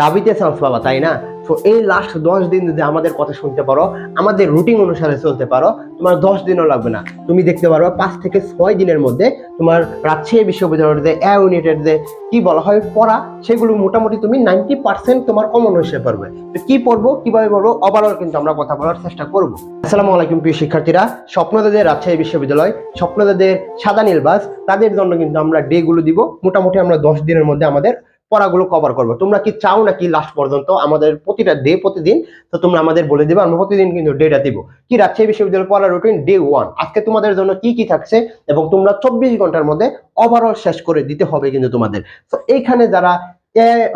রাবিতে chance পাবা, তাই না? তো এই লাস্ট দশ দিন যদি আমাদের কথা শুনতে পারো, আমাদের রুটিন অনুসারে চলতে পারো, তোমার দশ দিনও লাগবে না। তুমি দেখতে পারো, পাঁচ থেকে ছয় দিনের মধ্যে তোমার রাজশাহী বিশ্ববিদ্যালয়ের যে এ ইউনিটের যে কি বলা হয়, পড়া, সেগুলো মোটামুটি তুমি নাইনটি পার্সেন্ট তোমার কমন হয়ে পারবে তো কি পড়ব, কীভাবে পড়ব ওভারঅল কিন্তু আমরা কথা বলার চেষ্টা করব। আসসালামু আলাইকুম, প্রিয় শিক্ষার্থীরা। স্বপ্নদাদের রাজশাহী বিশ্ববিদ্যালয়, স্বপ্নদাদের সাদা নীলবাস তাদের জন্য কিন্তু আমরা ডে গুলো দিব। মোটামুটি আমরা দশ দিনের মধ্যে আমাদের পড়াগুলো কভার করব। তোমরা কি চাও নাকি লাস্ট পর্যন্ত? আমাদের প্রতিটা ডে প্রতিদিন, তো তোমরা আমাদের বলে দেবে, আমরা প্রতিদিন কিন্তু ডেটা দিব। কি রাজশাহী বিশ্ববিদ্যালয় পড়ার রুটিন ডে ওয়ান আজকে তোমাদের জন্য কি কি থাকছে এবং তোমরা চব্বিশ ঘণ্টার মধ্যে ওভারঅল শেষ করে দিতে হবে কিন্তু তোমাদের। তো এইখানে যারা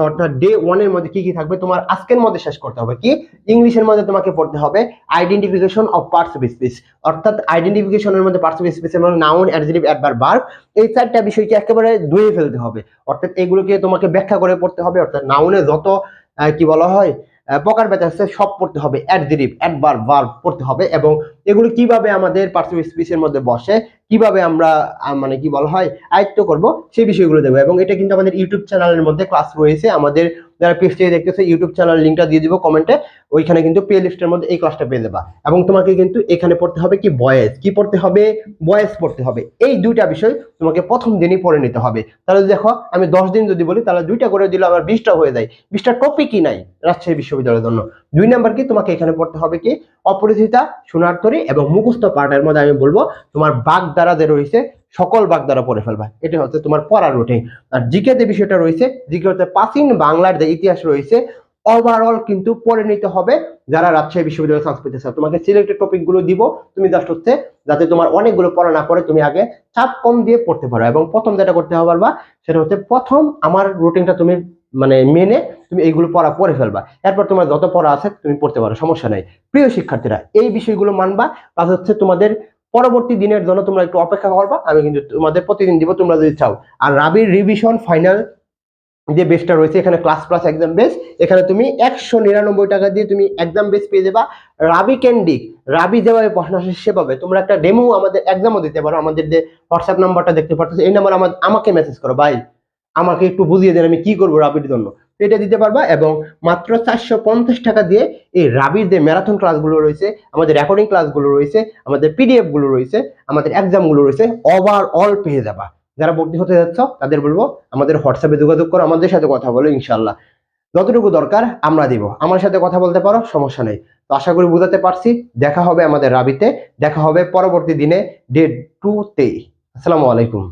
অর্থাৎ ডে ওয়ানের মধ্যে কি কি থাকবে? তোমার আজকের মধ্যে শেষ করতে হবে। কি? ইংলিশের মধ্যে তোমাকে পড়তে হবে identification of parts of speech অর্থাৎ আইডেন্টিফিকেশনের মধ্যে পার্টস অফ স্পিচের মধ্যে নাউন অ্যাডজেক্টিভ অ্যাডভার্ব ভার্ব এই চারটা বিষয়কে একেবারে ধুয়ে ফেলতে হবে। অর্থাৎ এগুলোকে তোমাকে ব্যাখ্যা করে পড়তে হবে। অর্থাৎ নাউনে যত কি বলা হয় প্রকার আছে, সব পড়তে হবে। অ্যাডজেক্টিভ অ্যাডভার্ব ভার্ব পড়তে হবে এবং এগুলো কীভাবে আমাদের পার্টস অফ স্পিচের মধ্যে বসে, কীভাবে আমরা মানে কি বলা হয়, আয়ত্ত করব, সেই বিষয়গুলো দেবো এবং এটা কিন্তু আমাদের ইউটিউব চ্যানেলের মধ্যে ক্লাস রয়েছে। আমাদের যারা পেজ দেখতেছে, ইউটিউব চ্যানেল লিঙ্কটা দিয়ে দিব কমেন্টে ওইখানে কিন্তু প্লে লিস্টের মধ্যে এই ক্লাসটা পেয়ে যাবা। এবং তোমাকে কিন্তু এখানে পড়তে হবে কি বয়েস। কি পড়তে হবে? বয়েস পড়তে হবে। এই দুইটা বিষয় তোমাকে প্রথম দিনই পড়ে নিতে হবে। তাহলে দেখো, আমি দশ দিন যদি বলি, তাহলে দুইটা করে দিলে আমার বিশটা হয়ে যায়। বিশটা টপিকই নাই রাজশাহী বিশ্ববিদ্যালয়ের জন্য? দুই নাম্বার কি তোমাকে এখানে পড়তে হবে কি অপরিচিতা, সোনারতরী এবং মুখস্থ পার্টের মধ্যে আমি বলব, তোমার বাগ দ্বারা যে রয়েছে, সকল বাগ দ্বারা পড়ে ফেলবা। এটা হচ্ছে তোমার পড়ার রুটিন আর জিকে যে বিষয়টা রয়েছে জিকে হচ্ছে প্রাচীন বাংলার যে ইতিহাস রয়েছে ওভারঅল কিন্তু পড়ে নিতে হবে যারা রাজশাহী বিশ্ববিদ্যালয় পেতে চাও। তোমাকে সিলেক্টেড টপিকগুলো দিব, তুমি জাস্ট হচ্ছে যাতে তোমার অনেকগুলো পড়া না পড়ে, তুমি আগে চাপ কম দিয়ে পড়তে পারো। এবং প্রথম যেটা করতে হবে পারবা সেটা হচ্ছে প্রথম আমার রুটিনটা তুমি মানে মেনে তুমি এইগুলো পড়া পড়ে ফেলবা। এরপর তোমার যত পড়া আছে তুমি পড়তে পারো, সমস্যা নাই। প্রিয় শিক্ষার্থীরা, এই বিষয়গুলো মানবা, প্লাস হচ্ছে তোমাদের পরবর্তী দিনের জন্য তোমরা একটু অপেক্ষা করবা, আমি কিন্তু তোমাদের প্রতিদিন দিব, তোমরা যদি চাও। আর রাবির রিভিশন ফাইনাল যে বেসটা রয়েছে, এখানে ক্লাস প্লাস এক্সাম বেস এখানে তুমি একশো নিরানব্বই টাকা দিয়ে তুমি এক্সাম বেস পেয়ে যাবা। রাবি ক্যান্ডিক রাবি যেভাবে পড়াশোনা সেভাবে। তোমরা একটা ডেমো আমাদের এক্সামও দিতে পারো, আমাদের যে হোয়াটসঅ্যাপ নাম্বারটা দেখতে পাচ্ছ এই নাম্বার আমাকে মেসেজ করো ভাই আমাকে একটু বুঝিয়ে দেন আমি কি করব রাবির জন্য। এটা দিতে পারবা এবং মাত্র চারশো পঞ্চাশ টাকা দিয়ে এই রাবির যে ম্যারাথন ক্লাসগুলো রয়েছে, আমাদের রেকর্ডিং ক্লাসগুলো রয়েছে, আমাদের পিডিএফগুলো রয়েছে, আমাদের এক্সামগুলো রয়েছে ওভারঅল পেয়ে যাবা। যারা ভর্তি হতে যাচ্ছ, তাদের বলব আমাদের হোয়াটসঅ্যাপে যোগাযোগ করো, আমাদের সাথে কথা বলো ইনশাল্লাহ যতটুকু দরকার আমরা দিব। আমার সাথে কথা বলতে পারো, সমস্যা নেই। তো আশা করি বুঝাতে পারছি। দেখা হবে আমাদের রাবিতে, দেখা হবে পরবর্তী দিনে ডে টু তে আসসালামু আলাইকুম।